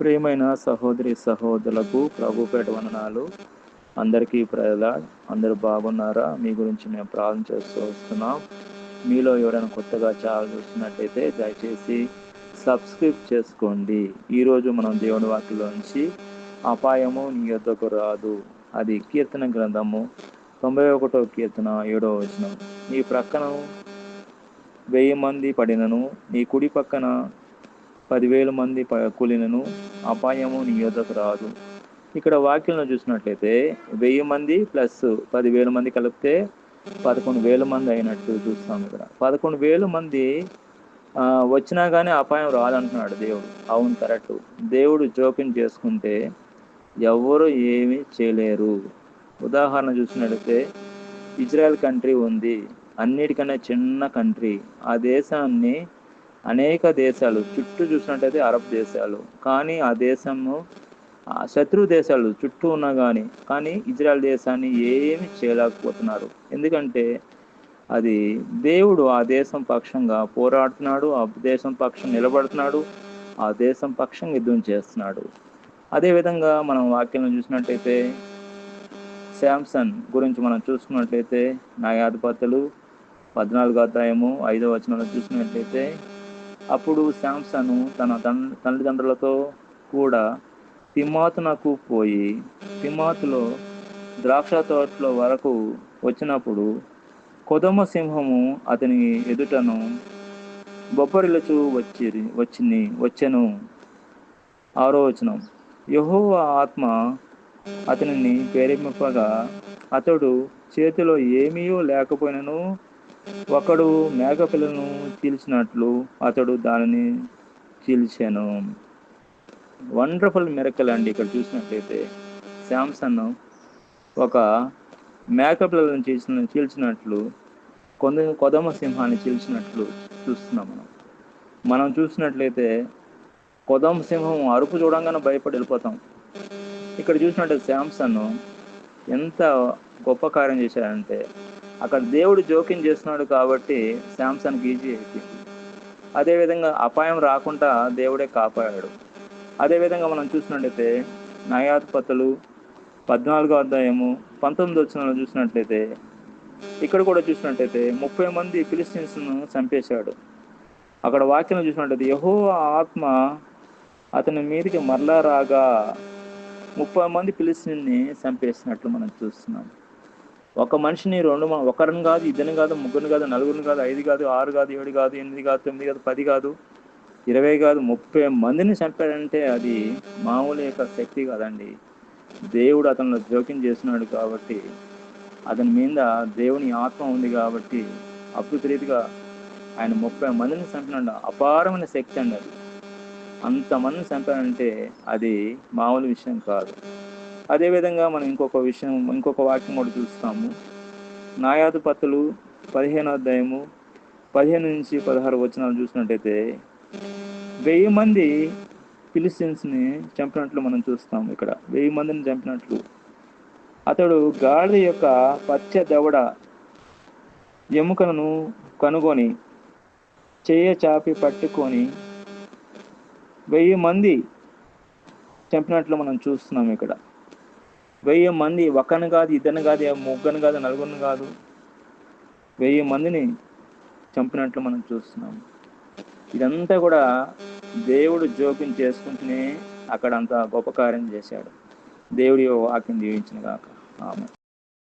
ప్రియమైన సహోదరి సహోదరులకు ప్రభుపేట వందనాలు. అందరికీ ప్రజల. అందరూ బాగున్నారా? మీ గురించి మేము ప్రార్థన చేస్తూ వస్తున్నాం. మీలో ఎవరైనా కొత్తగా ఛానల్ చూస్తున్నట్టయితే దయచేసి సబ్స్క్రైబ్ చేసుకోండి. ఈరోజు మనం దేవుని వాక్యలోంచి అపాయము నీ యొద్దకు రాదు. అది కీర్తన గ్రంథము తొంభై ఒకటో కీర్తన ఏడో వచనం. నీ ప్రక్కన వెయ్యి మంది పడినను నీ కుడి పక్కన పదివేల మంది ప- కూలినను అపాయము నీ యొద్దకు రాదు. ఇక్కడ వాక్యంలో చూసినట్లయితే వెయ్యి మంది ప్లస్ పదివేల మంది కలిపితే పదకొండు వేల మంది అయినట్టు చూస్తాం ఇక్కడ. పదకొండు వేల మంది వచ్చినా కానీ అపాయం రాదంటున్నాడు దేవుడు. అవును కరెక్ట్. దేవుడు జోక్యం చేసుకుంటే ఎవరు ఏమీ చేయలేరు. ఉదాహరణ చూసినట్లయితే ఇజ్రాయెల్ కంట్రీ ఉంది. అన్నిటికన్నా చిన్న కంట్రీ. ఆ దేశాన్ని అనేక దేశాలు చుట్టూ చూసినట్టయితే అరబ్ దేశాలు కానీ ఆ దేశము ఆ శత్రు దేశాలు చుట్టూ ఉన్నా కానీ కానీ ఇజ్రాయెల్ దేశాన్ని ఏమి చేయలేకపోతున్నారు. ఎందుకంటే అది దేవుడు ఆ దేశం పక్షంగా పోరాడుతున్నాడు ఆ దేశం పక్షం నిలబడుతున్నాడు ఆ దేశం పక్షం యుద్ధం చేస్తున్నాడు. అదేవిధంగా మనం వాక్యం చూసినట్టయితే శాంసన్ గురించి మనం చూసుకున్నట్లయితే న్యాయాధిపతులు పద్నాలుగు అధ్యాయము ఐదో వచనంలో చూసినట్లయితే అప్పుడు శాంసను తన తల్లిదండ్రులతో కూడా తిమ్మాతునకు పోయి తిమ్మాతులో ద్రాక్ష తోటలో వరకు వచ్చినప్పుడు కొదమ సింహము అతని ఎదుటను బొబ్బరిలచు వచ్చి వచ్చింది వచ్చెను. ఆరోచనం యహోవ ఆత్మ అతనిని ప్రేరేపింపగా అతడు చేతిలో ఏమీయో లేకపోయినను ఒకడు మేకపిల్లను చీల్చినట్లు అతడు దానిని చీల్చాను. వండర్ఫుల్ మిరకల్ అండి ఇక్కడ చూసినట్లయితే. శాంసన్ ఒక మేకపిల్లను చీల్చిన చీల్చినట్లు కొంద కొదమ సింహాన్ని చీల్చినట్లు చూస్తున్నాం మనం. మనం చూసినట్లయితే కొదమ సింహం అరుపు చూడంగానే భయపడి వెళ్ళిపోతాం. ఇక్కడ చూసినట్టు శాంసన్ ఎంత గొప్ప కార్యం చేశాడంటే అక్కడ దేవుడు జోక్యం చేస్తున్నాడు కాబట్టి శాంసన్కి ఈజీ అయిపోయింది. అదేవిధంగా అపాయం రాకుండా దేవుడే కాపాడాడు. అదేవిధంగా మనం చూసినట్లయితే నయాధిపతులు పద్నాలుగో అధ్యాయము పంతొమ్మిది వచ్చిన చూసినట్లయితే ఇక్కడ కూడా చూసినట్లయితే ముప్పై మంది ఫిలిస్తీన్స్ను చంపేశాడు. అక్కడ వాక్యం చూసినట్లయితే యహో ఆత్మ అతని మీదకి మరలా రాగా ముప్పై మంది ఫిలిస్తీన్ని చంపేసినట్లు మనం చూస్తున్నాం. ఒక మనిషిని రెండు ఒకరిని కాదు ఇద్దరిని కాదు ముగ్గురిని కాదు నలుగురిని కాదు ఐదు కాదు ఆరు కాదు ఏడు కాదు ఎనిమిది కాదు తొమ్మిది కాదు పది కాదు ఇరవై కాదు ముప్పై మందిని చంపాడంటే అది మామూలు యొక్క శక్తి కాదండి. దేవుడు అతను జోక్యం చేస్తున్నాడు కాబట్టి అతని మీద దేవుని ఆత్మ ఉంది కాబట్టి అద్భుత రీతిగా ఆయన ముప్పై మందిని చంపినాడు. అపారమైన శక్తి అండి అది. అంతమందిని చంపాడంటే అది మామూలు విషయం కాదు. అదేవిధంగా మనం ఇంకొక విషయం ఇంకొక వాక్యం కూడా చూస్తాము. నాయాధిపతులు పదిహేను అధ్యాయము పదిహేను నుంచి పదహారు వచనాలు చూసినట్టయితే వెయ్యి మంది ఫిలిస్టిన్స్ని చంపినట్లు మనం చూస్తాం ఇక్కడ. వెయ్యి మందిని చంపినట్లు. అతడు గాడిద యొక్క పచ్చ దవడ ఎముకలను కనుగొని చెయ్య చాపి పట్టుకొని వెయ్యి మంది చంపినట్లు మనం చూస్తున్నాం ఇక్కడ. వెయ్యి మంది ఒకరిని కాదు ఇద్దరిని కాదు ముగ్గురిని కాదు నలుగురిని కాదు. వెయ్యి మందిని చంపినట్లు మనం చూస్తున్నాం. ఇదంతా కూడా దేవుడు జోక్యం చేసుకుంటూనే అక్కడ అంత గొప్ప కార్యం చేశాడు. దేవుడి వాక్యం దీవించిన కాక ఆమె